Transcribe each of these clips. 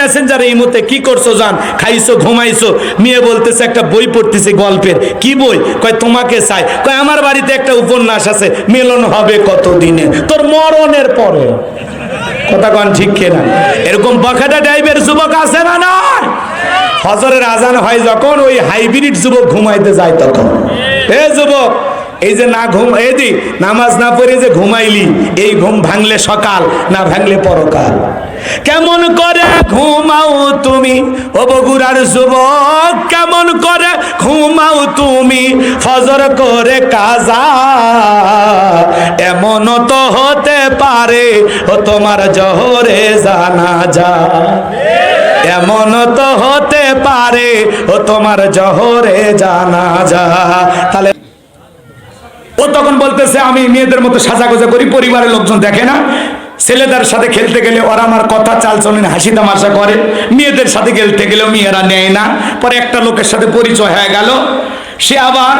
মেসেঞ্জারে এই মুহূর্তে কি করছ জান? খাইছো, ঘুমাইছো? মেয়ে বলতেছে, একটা বই পড়তেছে গল্পের। কি বই? কয়, তোমাকে চাই। কয়, আমার বাড়িতে একটা উপন্যাস আছে, মিলন হবে কত দিনে তোর মরণের পরে। কথা কন ঠিক কেনা? এরকম বখাটা টাইপের যুবক আছে না নয় ফজরের আজান হয় যখন ওই হাইব্রিড যুবক ঘুমাইতে যায় তখন। এ যুবক এই যে না ঘুম, এই দি নামাজ না পড়ে যে ঘুমাইলি, এই ঘুম ভাঙলে সকাল, না ভাঙলে পরকাল। কেমন করে ঘুমাও তুমি, ও বগুড়ার যুবক, কেমন করে ঘুমাও তুমি, ফজর করে কাজা, এমন তো হতে পারে, ও তোমার জহরে জানা যা এমন তো হতে পারে, ও তোমার জহরে জানা যা তাহলে তখন বলতেছে, আমি মেয়েদের মতো সাজা গোজা করি, পরিবারের লোকজন দেখে না। ছেলেদের সাথে খেলতে গেলে ওরা আমার কথা চাল চলেন হাসি তামাশা করে। মেয়েদের সাথে খেলতে গেলেও মেয়েরা নেয় না। পরে একটা লোকের সাথে পরিচয় হয়ে গেল। সে আবার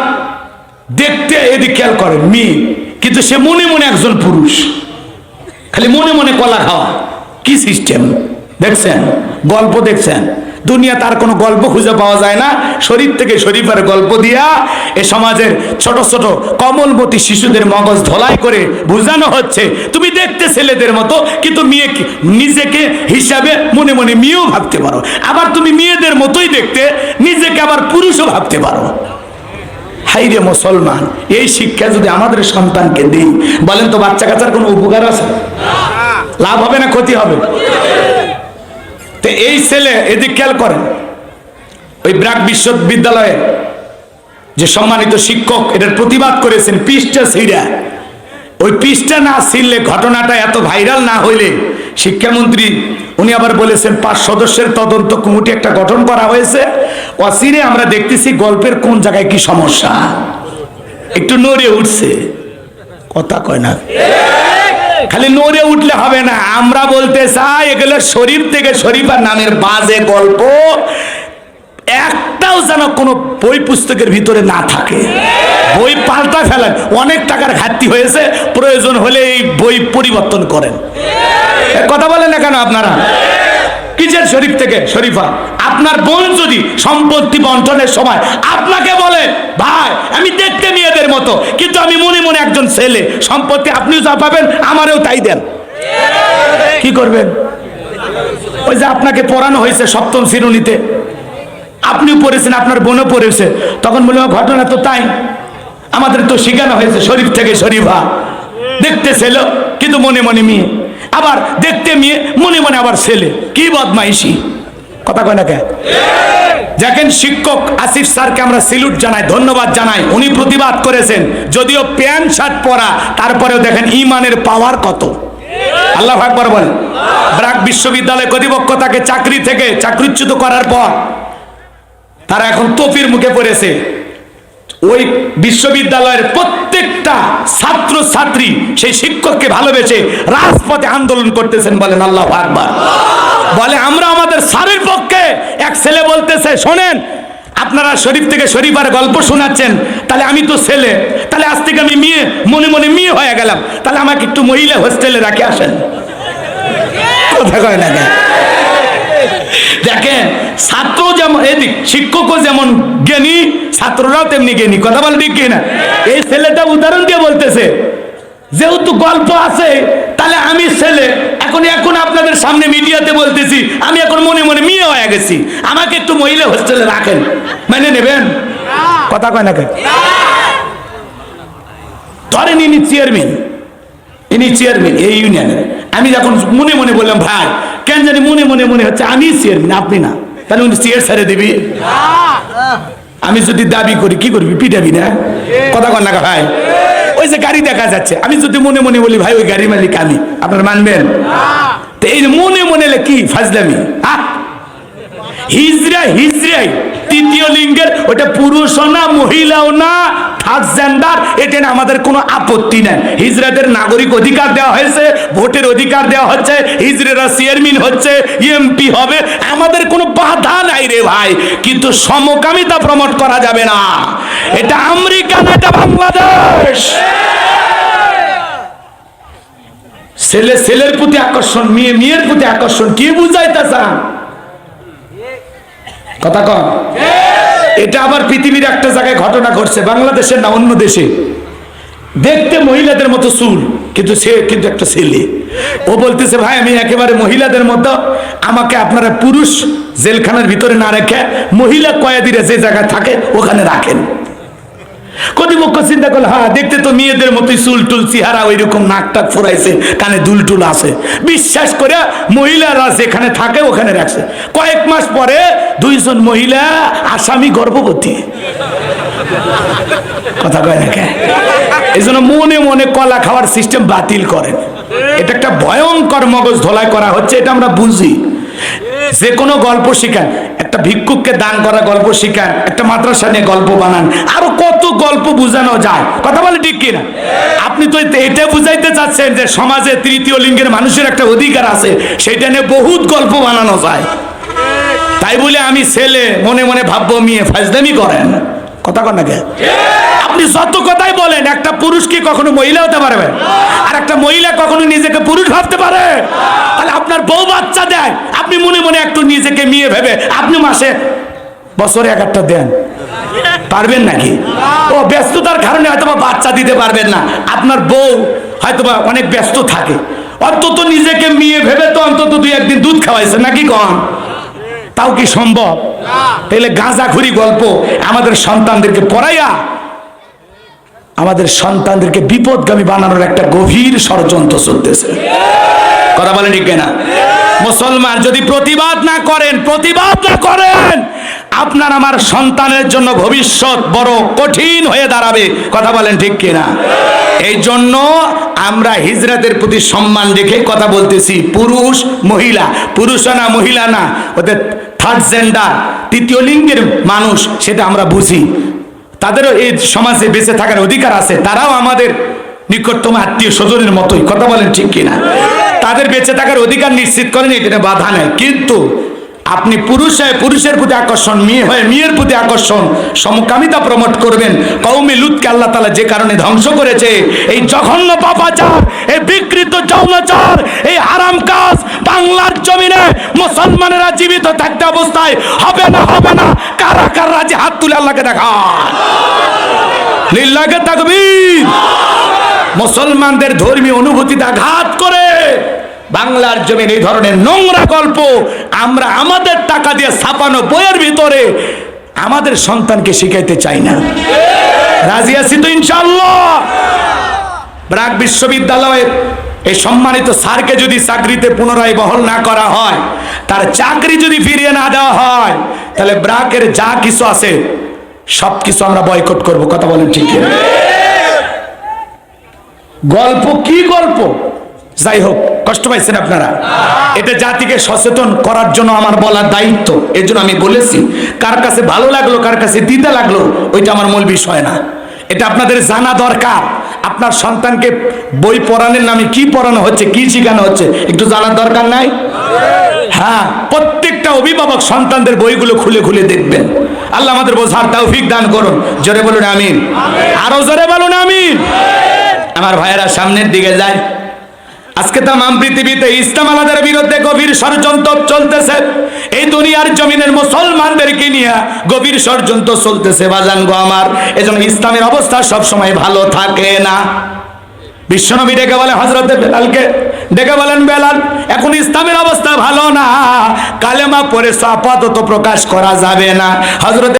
দেখতে এদিক খেয়াল করে, মেয়ে। কিন্তু সে মনে মনে একজন পুরুষ। খালি মনে মনে কলা খাওয়া। কি সিস্টেম দেখছেন? গল্প দেখছেন? দুনিয়া তার কোনো গল্প খুঁজে পাওয়া যায় না। শরীর থেকে শরীফের গল্প দিয়া এ সমাজের ছোট ছোট কমলবতী শিশুদের মগজ ধলাই করে বোঝানো হচ্ছে। তুমি দেখতে ছেলেদের মতো, কিন্তু মেয়ে নিজেকে হিসাবে মনে মনে মেয়েও ভাবতে পারো। আবার তুমি মেয়েদের মতোই দেখতে, নিজেকে আবার পুরুষও ভাবতে পারো। হাইরে মুসলমান, এই শিক্ষা যদি আমাদের সন্তানকে দিই, বলেন তো বাচ্চা কাচ্চার কোনো উপকার আছে? লাভ হবে না, ক্ষতি হবে? এই ছেলে এদিক খেয়াল করেন, ওই ব্রাক বিশ্ববিদ্যালয়ে যে সম্মানিত শিক্ষক এটার প্রতিবাদ করেছেন পিসটা ছিঁড়া। ওই পিসটা না ছিঁড়লে ঘটনাটা এত ভাইরাল না হইলে শিক্ষামন্ত্রী, উনি আবার বলেছেন, পাঁচ সদস্যের তদন্ত কমিটি একটা গঠন করা হয়েছে। অচিরে আমরা দেখতেছি গল্পের কোন জায়গায় কি সমস্যা। একটু নড়ে উঠছে। কথা কয় না। খালি নড়ে উঠলে হবে না। আমরা বলতে চাই, এগুলো শরীফ থেকে শরীফার নামের বাজে গল্প। একটাও যেন কোনো বই পুস্তকের ভিতরে না থাকে। বই পাল্টা ফেলেন। অনেক টাকার ঘাটতি হয়েছে। প্রয়োজন হলে এই বই পরিবর্তন করেন। কথা বলেন না কেন আপনারা? কিসের শরীফ থেকে শরীফা, আপনার বোন যদি সম্পত্তি বন্টনের সময় আপনাকে বলে, ভাই, আমি দেখতে মেয়েদের মতো, কিন্তু আমি মনে মনে একজন ছেলে, সম্পত্তি আপনিও যা পাবেন, আমারও তাই দেন। কি করবেন? ওই যে আপনাকে পড়ানো হয়েছে সপ্তম শ্রেণীতে, আপনিও পড়েছেন, আপনার বোনও পড়েছে, তখন বললাম ঘটনা তো তাই, আমাদের তো শেখানো হয়েছে শরীফ থেকে শরীফা দেখতে ছেলে কিন্তু মনে মনে মেয়ে। আবার দেখতে মেয়ে, মনে মনে আবার ছেলে। কি বদমাইশি। কথা কয় না কে? দেখেন শিক্ষক আসিফ স্যারকে আমরা সিলুট জানাই, ধন্যবাদ জানাই। উনি প্রতিবাদ করেছেন। যদিও প্যান্ট, শার্ট পরা, তারপরেও দেখেন ইমানের পাওয়ার কত। আল্লাহ একবার বলেন। ব্রাক বিশ্ববিদ্যালয় কর্তৃপক্ষ তাকে চাকরি থেকে চাকরিচ্যুত করার পর তারা এখন তোপির মুখে পড়েছে। ওই বিশ্ববিদ্যালয়ের প্রত্যেকটা ছাত্র ছাত্রী সেই শিক্ষককে ভালোবেসে রাজপথে আন্দোলন করতেছেন বলেন আল্লাহ আকবার। বলে, আমরা আমাদের স্যারের পক্ষে এক ছেলে বলতেছে, শোনেন, আপনারা শরীফ থেকে শরীফার গল্প শোনাচ্ছেন, তাহলে আমি তো ছেলে, তাহলে আজ থেকে আমি মেয়ে, মনে মনে মেয়ে হয়ে গেলাম, তাহলে আমাকে একটু মহিলা হোস্টেলে রাখে আসেন। না দেখেন, ছাত্র যেমন, এদিক, শিক্ষকও যেমন জ্ঞানী ছাত্ররাও তেমনি জ্ঞানী। কথা বল ঠিক কিনা? এই ছেলেটা উদাহরণ দিয়ে বলতেছে যেহেতু গল্প আছে তাহলে আমি ছেলে এখন এখন আপনাদের সামনে মিডিয়াতে বলতেছি আমি এখন মনে মনে মেয়ে হয়ে গেছি আমাকে একটু মহিলা হোস্টেলে রাখেন। মানে নেবেন? কথা কয় না কেন? ধরেন ইনি চেয়ারম্যান ইনি চেয়ারম্যান এই ইউনিয়নের আমি যখন মনে মনে বললাম ভাই কেন জানি মনে মনে মনে হচ্ছে আমি চেয়ারম্যান আপনি না। তাহলে উনি চেয়ার ছেড়ে দিবি? আমি যদি দাবি করি কি করবি? পিটাবি না? কথা কন্যা না ভাই। ওই যে গাড়ি দেখা যাচ্ছে আমি যদি মনে মনে বলি ভাই ওই গাড়ি মালিক আমি। আপনার মানবেন? তো এই মনে মনে কি? ফাজলামি হ্যাঁ? হিজরা হিজরাই তৃতীয় লিঙ্গের ওটা পুরুষও না মহিলাও না, থার্ড জেন্ডার না আমাদের কোনো আপত্তি নাই। হিজরাদের নাগরিক অধিকার দেওয়া হয়েছে, ভোটের অধিকার দেওয়া হচ্ছে, হিজরেরা চেয়ারম্যান হচ্ছে, এমপি হবে, আমাদের কোনো বাধা নাই রে ভাই। কিন্তু সমকামিতা প্রমোট করা যাবে না। এটা আমেরিকা না, এটা বাংলাদেশ। ছেলে, ছেলের প্রতি আকর্ষণ, মেয়ে, মেয়ের প্রতি আকর্ষণ, কে বুঝাইতে চান কথা কন। এটা আবার পৃথিবীর একটা জায়গায় ঘটনা ঘটছে বাংলাদেশের না অন্য দেশে। দেখতে মহিলাদের মতো চুল কিন্তু সে কিন্তু একটা ছেলে। ও বলতেছে ভাই আমি একেবারে মহিলাদের মতো আমাকে আপনারা পুরুষ জেলখানার ভিতরে না রেখে মহিলা কয়েদিরা যে জায়গায় থাকে ওখানে রাখেন। কর্তৃপক্ষ চিন্তা করল হ্যাঁ দেখতে তো মেয়েদের মতোই চুল টুল, চেহারা ওই রকম নাক টাক ফুরাইছে, কানে দুল টুল আছে। বিশ্বাস করে মহিলারা যেখানে থাকে ওখানে রাখছে। কয়েক মাস পরে দুইজন মহিলা আসামি গর্ভবতী। কথা কয় না? এই জন্য মনে মনে কলা খাওয়ার সিস্টেম বাতিল করেন। এটা একটা ভয়ঙ্কর মগজ ধোলাই করা হচ্ছে, এটা আমরা বুঝি। যে কোনো গল্প শিখান। একটা ভিক্ষুককে দান করা গল্প শিখান, একটা মাদ্রাসা নিয়ে গল্প বানান, আরও কত গল্প বুঝানো যায়। কথা বলে ঠিক কিনা? আপনি তো এটা বুঝাইতে চাচ্ছেন যে সমাজে তৃতীয় লিঙ্গের মানুষের একটা অধিকার আছে, সেটা নিয়ে বহুত গল্প বানানো যায়। তাই বলে আমি ছেলে মনে মনে ভাববো, মেয়ে ফাজদামি করেন। কথা কন না কে? আপনি যত কথাই বলেন, একটা পুরুষ কি কখনো মহিলা হতে পারবে? আর একটা মহিলা কখনো নিজেকে পুরুষ ভাবতে পারে? তাহলে আপনার বউ বাচ্চা দেয়, আপনি মনে মনে একটু নিজেকে মেয়ে ভেবে, আপনি মাসে বছরে এক একটা দেন। পারবেন নাকি? ও ব্যস্ততার কারণে হয়তো বাচ্চা দিতে পারবেন না। আপনার বউ হয়তো অনেক ব্যস্ত থাকে। অন্তত নিজেকে মেয়ে ভেবে তো অন্তত দুই একদিন দুধ খাওয়াইছে, নাকি কম তাও কি সম্ভব? তাহলে গাঁজাখুরি গল্প আমাদের সন্তানদেরকে পড়াইয়া আমাদের সন্তানদেরকে বিপদগামী বানানোর একটা গভীর ষড়যন্ত্র চলতেছে। কথা বলেন ঠিক না মুসলমান যদি প্রতিবাদ না করেন, প্রতিবাদ না করেন, আপনার আমার সন্তানের জন্য ভবিষ্যৎ বড় কঠিন হয়ে দাঁড়াবে। কথা বলেন ঠিক কিনা? এই জন্য আমরা হিজরাতের প্রতি সম্মান রেখে কথা বলতেছি। পুরুষ, মহিলা, পুরুষ না, মহিলা না, ওদের থার্ড জেন্ডার তৃতীয় লিঙ্গের মানুষ, সেটা আমরা বুঝি। তাদেরও এই সমাজে বেঁচে থাকার অধিকার আছে, তারাও আমাদের নিকটতম আত্মীয় স্বজনের মতোই। কথা বলেন ঠিক কিনা? তাদের বেঁচে থাকার অধিকার নিশ্চিত করেন এটা বাধা নেই। কিন্তু আপনি পুরুষ হয়ে পুরুষের প্রতি আকর্ষণ, মেয়ে হয়ে মেয়ের প্রতি আকর্ষণ সমকামিতা প্রমোট করবেন। কৌমি লুৎকে আল্লাহ তালা যে কারণে ধ্বংস করেছে, এই জঘন্য পাপাচার, এই বিকৃত যৌনাচার, এই হারাম কাজ বাংলার জমিনে মুসলমানেরা জীবিত থাকতে অবস্থায় হবে না হবে না। কারা কারা রাজি হাত তুলে আল্লাহকে দেখা? লিল্লাহকে তাকবীর। মুসলমানদের ধর্মীয় অনুভূতিতে আঘাত করে। বাংলার জমিন এই ধরনের নোংরা গল্প, আমরা আমাদের টাকা দিয়ে ছাপানো বইয়ের ভিতরে আমাদের সন্তানকে শিখাইতে চাই না। রাজি আছি তো ইনশাল্লাহ ব্রাক বিশ্ববিদ্যালয়ের এই সম্মানিত স্যারকে যদি চাকরিতে পুনরায় বহল না করা হয়, তার চাকরি যদি ফিরিয়ে না দেওয়া হয়, তাহলে ব্রাকের যা কিছু আছে সব কিছু আমরা বয়কট করব। কথা বলেন ঠিক গল্প কি গল্প? যাই হোক কষ্ট পাইছেন আপনারা? এটা জাতিকে সচেতন করার জন্য আমার বলার দায়িত্ব। এর জন্য আমি বলেছি, কার কাছে ভালো লাগল, কার কাছে দিতে লাগল, ওইটা আমার মূল বিষয় না। এটা আপনাদের জানা দরকার। আপনার সন্তানকে বই পড়ানোর নামে কি পড়ানো হচ্ছে, কি শেখানো হচ্ছে, একটু জানার দরকার নাই? হ্যাঁ প্রত্যেকটা অভিভাবক সন্তানদের বইগুলো খুলে খুলে দেখবেন। আল্লাহ আমাদের বোঝার তৌফিক দান করুন। জোরে বলুন, আমিন। আরও জোরে বলুন, আমিন। আমার ভাইয়েরা সামনের দিকে যায়। আজকে তাম পৃথিবীতে ইসলাম আলাদের বিরুদ্ধে গভীর ষড়যন্ত্র চলতেছে। এই দুনিয়ার জমিনের মুসলমানদেরকে নিয়ে গভীর ষড়যন্ত্র চলতেছে বাজানগো আমার। এজন্য ইসলামের অবস্থা সব সময় ভালো থাকে না। বিশ্বনবী ডেকে বলে হজরতে বেলালকে ডেকে বলেন, বেলাল, এখন ইসলামের অবস্থা ভালো না। কালেমা পরে আপাতত প্রকাশ করা যাবে না। হজরত